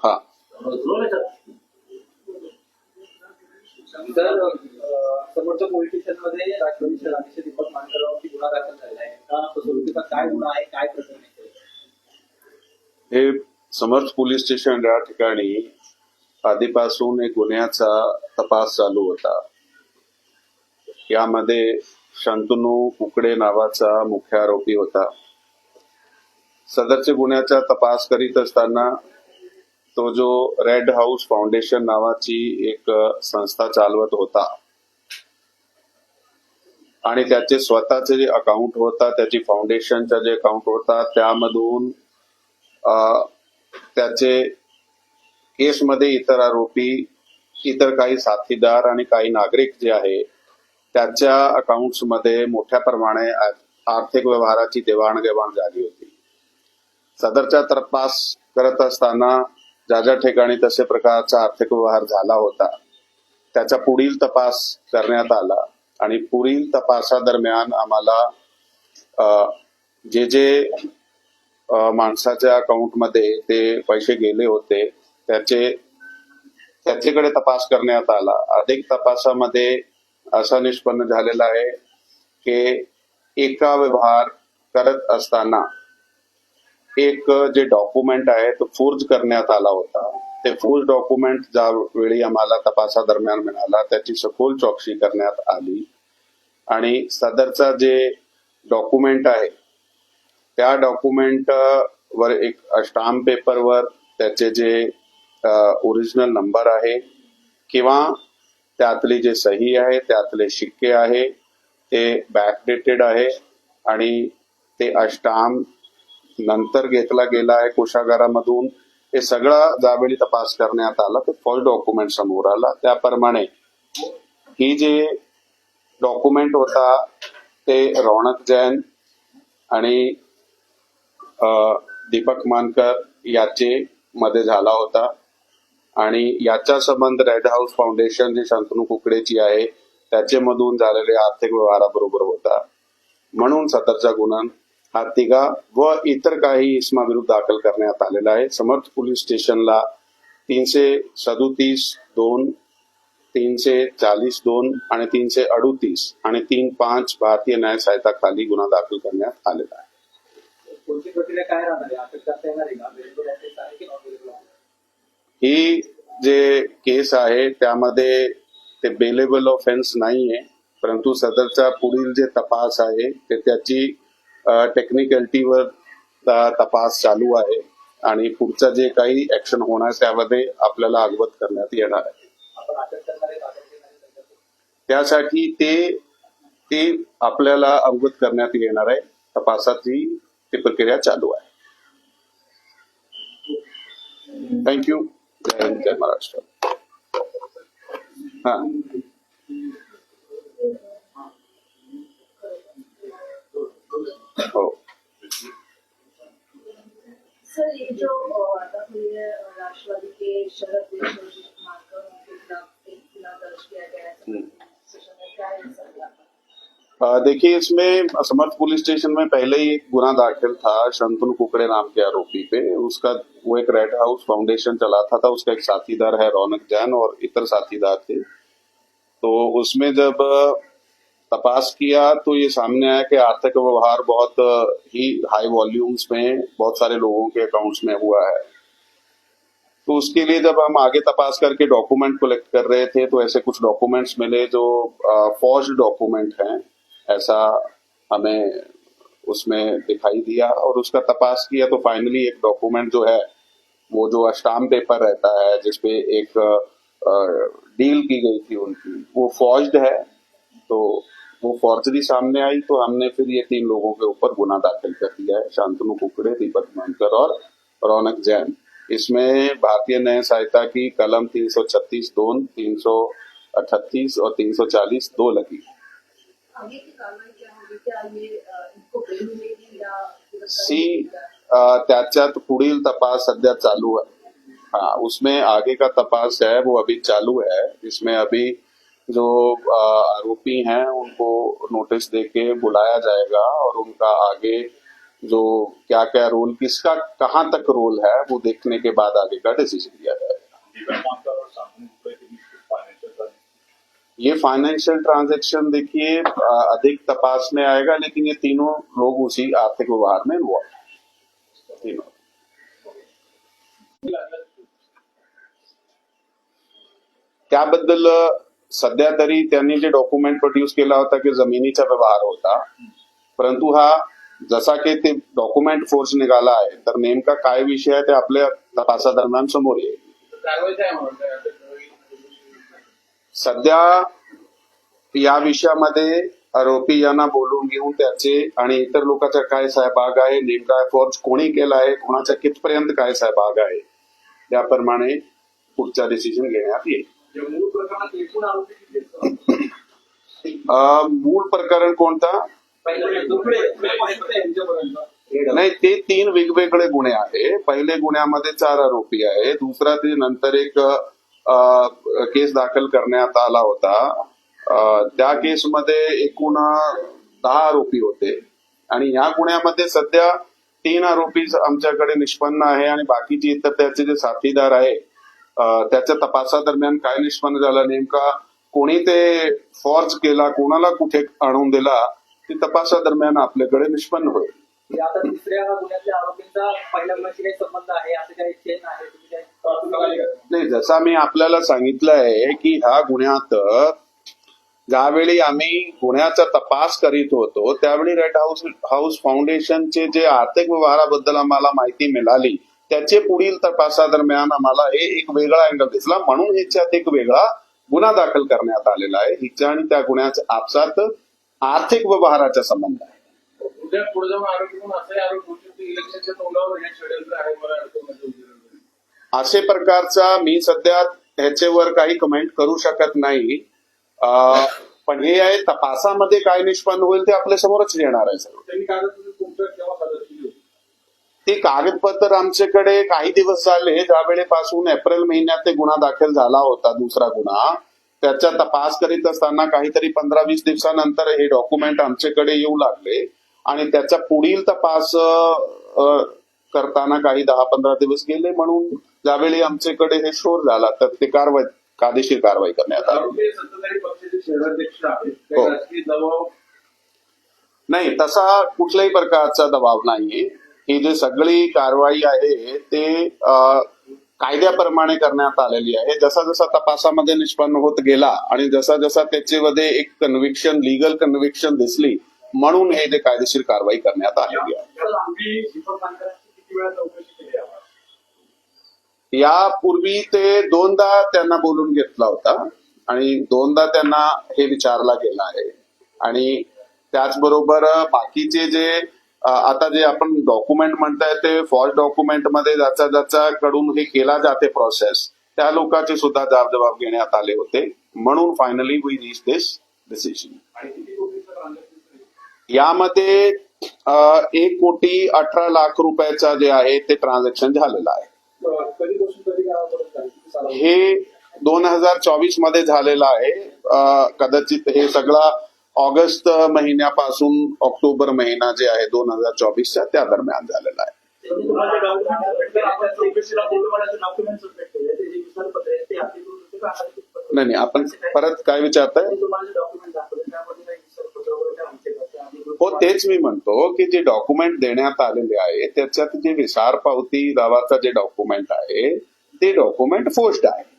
हा. तर समोरच्या पोलिटिशियनमध्ये राष्ट्रवादी दीपक मानकरावरती गुन्हा दाखल झालेला आहे का फसवणुकीचा काय गुन्हा आहे काय प्रकरण आहे हे समर्थ पोलीस स्टेशन या ठिकाणी आधीपासून एक गुन्ह्याचा तपास चालू होता. यामध्ये शांतनू कुकडे नावाचा मुख्य आरोपी होता. सदरच्या गुन्ह्याचा तपास करीत असताना तो जो रेड हाऊस फाउंडेशन नावाची एक संस्था चालवत होता. आणि त्याचे स्वतःचे जे अकाउंट होता त्याची फाउंडेशनचा जे अकाउंट होता त्यामधून त्याचे केसमध्ये इतर आरोपी इतर काही साथीदार आणि काही नागरिक जे आहे त्याच्या अकाउंट्समध्ये मोठ्या प्रमाणे आर्थिक व्यवहाराची देवाणघेवाण झाली होती. सदरचा तपास करत असताना ज्या ज्या ठिकाणी तसे प्रकारचा आर्थिक व्यवहार झाला होता त्याचा पुढील तपास करण्यात आला आणि पुढील तपासादरम्यान आम्हाला जे जे माणसाच्या अकाउंटमध्ये ते पैसे गेले होते त्याचे त्याच्याकडे तपास करण्यात आला. अधिक तपासामध्ये असा निष्पन्न झालेला आहे की एका व्यवहार करत असताना एक जे डॉक्युमेंट आहे तो फोर्ज करण्यात आला होता. ते फोर्ज डॉक्युमेंट ज्या वेळी आम्हाला तपासादरम्यान मिळाला त्याची सखोल चौकशी करण्यात आली. आणि सदरचा जे डॉक्युमेंट आहे त्या डॉक्युमेंट वर एक स्टाम्प पेपरवर त्याचे जे ओरिजिनल नंबर आहे किंवा त्यातली जे सही आहे त्यातले शिक्के आहे ते बॅकडेटेड आहे आणि ते अष्टाम नंतर घेतला गेला आहे कोशागारामधून हे सगळा ज्यावेळी तपास करण्यात आला ते फॉल डॉक्युमेंट समोर आला. त्याप्रमाणे ही जे डॉक्युमेंट होता ते रौनक जैन आणि दीपक मानकर याचे मध्ये झाला होता. आणि याचा संबंध रेड हाऊस फाउंडेशन जी शांतनू कुकडेची आहे. त्याच्यामधून झालेल्या आर्थिक व्यवहाराबरोबर होता. म्हणून सदरचा गुन्हा हा तिघा व इतर काही इसमाविरुद्ध दाखल करण्यात आलेला आहे. समर्थ पोलीस स्टेशनला तीनशे सदोतीस दोन तीनशे चाळीस दोन आणि तीनशे अडुतीस आणि तीन पाच भारतीय न्याय सहायता खाली गुन्हा दाखल करण्यात आलेला आहे. पुढची प्रक्रिया काय राहणार आहे? अटक करता येणार आहे का? अवेलेबल ऍसेट्स आहे की नॉट अवेलेबल आहे? ही जे केस आहे त्यामध्ये ते बेलेबल ऑफेन्स नाहीये परंतु सदरचा पुढील जे तपास आहे ते त्याची टेक्निकॅलिटीवर तपास चालू आहे आणि पुढचं जे काही ऍक्शन होणार त्यामध्ये आपल्याला अवगत करण्यात येणार आहे? त्यासाठी ते ते आपल्याला अवगत करण्यात येणार आहे तपासाची ती प्रक्रिया चालू आहे थँक्यू जय हिंद जय महाराष्ट्र हा हो सर ये जो अ, आता हुई है देखिए, इसमें समर्थ पुलिस स्टेशन में पहले ही एक गुना दाखिल था शंतनु कुकड़े नाम के आरोपी पे। उसका, वो एक रेड हाउस फाउंडेशन चलाता था उसका एक साथीदार है रौनक जैन और इतर साथीदार थे। तो उसमें जब तपास किया तो ये सामने आया कि आर्थिक व्यवहार बहुत ही हाई वॉल्यूम्स में बहुत सारे लोगों के अकाउंट्स में हुआ है। तो उसके लिए जब हम आगे तपास करके डॉक्यूमेंट कलेक्ट कर रहे थे तो ऐसे कुछ डॉक्यूमेंट्स मिले जो फॉर्ज डॉक्यूमेंट हैं। ऐसा हमें उसमें दिखाई दिया और उसका तपास किया तो फाइनली एक डॉक्यूमेंट जो है, वो जो स्टाम्प पेपर रहता है जिसपे एक डील की गई थी उनकी, वो फॉर्ज्ड है तो वो फॉर्जरी सामने आई तो हमने फिर ये तीन लोगों के ऊपर गुना दाखिल कर दिया है, शांतनु कुकड़े, दीपक मानकर और रौनक जैन। इसमें भारतीय न्याय सहायता की कलम 336 दोन, तीन सौ अठतीस और तीन सौ चालीस दो लगी। आगे सी त्याच्यात पुढील तपास सध्या चालू है। हाँ उसमें आगे का तपास है वो अभी चालू है। इसमें अभी जो आरोपी हैं उनको नोटिस देके बुलाया जाएगा और उनका आगे जो क्या क्या रोल किसका कहाँ तक रोल है वो देखने के बाद आगे का डिसीज़न लिया जाएगा। ये फाइनेंशियल ट्रांजैक्शन देखिए अधिक तपास में आएगा लेकिन ये तीनों लोग उसी आर्थिक व्यवहार में हुआ। तीनों। त्याबद्दल सध्या तरी त्यांनी जे डॉक्युमेंट प्रोड्यूस केला होता की जमिनीचा व्यवहार होता परंतु हा जसा की ते डॉक्युमेंट फोर्स निघाला आहे तर नेमका काय विषय आहे ते आपल्या तपासादरम्यान समोर येईल. सध्या या विषयामध्ये आरोपी यांना बोलून घेऊन त्याचे आणि इतर लोकांचा काय सहभाग आहे नेमका फोर्स कोणी केला आहे कोणाचा कितपर्यंत काय सहभाग आहे त्याप्रमाणे पुढचा डिसिजन घेण्यात येईल. मूळ अं, मूळ प्रकरण कोणता? नाही ते तीन वेगवेगळे गुन्हे आहे पहिले गुन्ह्यामध्ये चार आरोपी आहे दुसरा ते नंतर एक केस दाखल करण्यात आला होता. त्या केसमध्ये एकूण दहा आरोपी होते. आणि ह्या गुन्ह्यामध्ये सध्या तीन आरोपी आमच्याकडे निष्पन्न आहे आणि बाकीचे इतर त्याचे जे साथीदार आहे त्याच्या तपासादरम्यान काय निष्पन्न झालं नेमका कोणी ते फॉर्ज केला कोणाला कुठे आणून दिला ते तपासादरम्यान आपल्याकडे निष्पन्न होईल. आता गुन्ह्यातल्या आरोपींचा पहिल्या गुन्ह्याशी काही संबंध आहे असं काही चेन आहे नाही जसा मी आपल्याला सांगितलं आहे की ह्या गुन्ह्यात ज्यावेळी आम्ही गुन्ह्याचा तपास करीत होतो त्यावेळी रेड हाऊस हाऊस फाउंडेशनचे जे आर्थिक व्यवहाराबद्दल आम्हाला माहिती मिळाली त्याचे पुढील तपासादरम्यान आम्हाला हे एक वेगळा अँगल दिसला. म्हणून ह्याच्यात एक वेगळा गुन्हा दाखल करण्यात आलेला आहे. हिच्या आणि त्या गुन्ह्याच्या आपसात आर्थिक व्यवहाराचा संबंध आहे. उद्या पुढे जाऊन आरोप म्हणून असे आरोप होते इलेक्शनच्या तोंडावर हे षडयंत्र आहे मला अडचण असे प्रकारचा मी सध्या ह्याच्यावर काही कमेंट करू शकत नाही. पण हे आहे तपासामध्ये काय निष्पन्न होईल ते आपल्या समोरच येणार आहे ते कागदपत्र आमच्याकडे काही दिवस झाले ज्यावेळेपासून एप्रिल महिन्यात ते गुन्हा दाखल झाला होता दुसरा गुन्हा. त्याचा तपास करीत असताना काहीतरी पंधरा वीस दिवसानंतर हे डॉक्युमेंट आमच्याकडे येऊ लागले. आणि त्याचा पुढील तपास करताना काही दहा पंधरा दिवस गेले म्हणून ज्यावेळी आमच्याकडे हे शोध झाला तर ते कारवाई कायदेशीर कारवाई करण्यात आली. हे. नाही तसा कुठल्याही प्रकारचा दबाव नाहीये. ही जी सगळी कारवाई आहे ते कायद्याप्रमाणे करण्यात आलेली आहे. जसा जसा तपासामध्ये निष्पन्न होत गेला आणि जसा जसा त्याच्यामध्ये एक कन्व्हिक्शन लिगल कन्व्हिक्शन दिसली म्हणून हे जे कायदेशीर कारवाई करण्यात आलेली आहे. यापूर्वी वेळा चौकशी केली यापूर्वी ते दोनदा त्यांना बोलून घेतला होता आणि दोनदा त्यांना हे विचारला गेला आहे. आणि त्याचबरोबर बाकीचे जे आता जे आपण डॉक्युमेंट म्हणताय ते फॉल्स डॉक्युमेंटमध्ये ज्याचा ज्याचा कडून हे केला जाते प्रोसेस त्या लोकांचे सुद्धा जाब जबाब घेण्यात आले होते. म्हणून finally we reach this decision यामध्ये एक कोटी अठरा लाख रुपयाचा जे आहे ते ट्रान्झॅक्शन झालेलं आहे. हे दोन हजार चोवीसमध्ये झालेलं आहे. कदाचित हे सगळा ऑगस्ट महिन्यापासून ऑक्टोबर महिना जे आहे दोन हजार चोवीसच्या त्या दरम्यान झालेला आहे. नाही नाही आपण परत काय विचारताय आणि तुम्हाला जे डॉक्युमेंट दाखवले त्यामध्ये काही विसरपत्र वगैरे काय आमचे का? ते तेच मी म्हणतो की जे डॉक्युमेंट देण्यात आलेले आहे त्याच्यात जे विसार पावती नावाचा जे डॉक्युमेंट आहे ते डॉक्युमेंट फोस्ट आहे.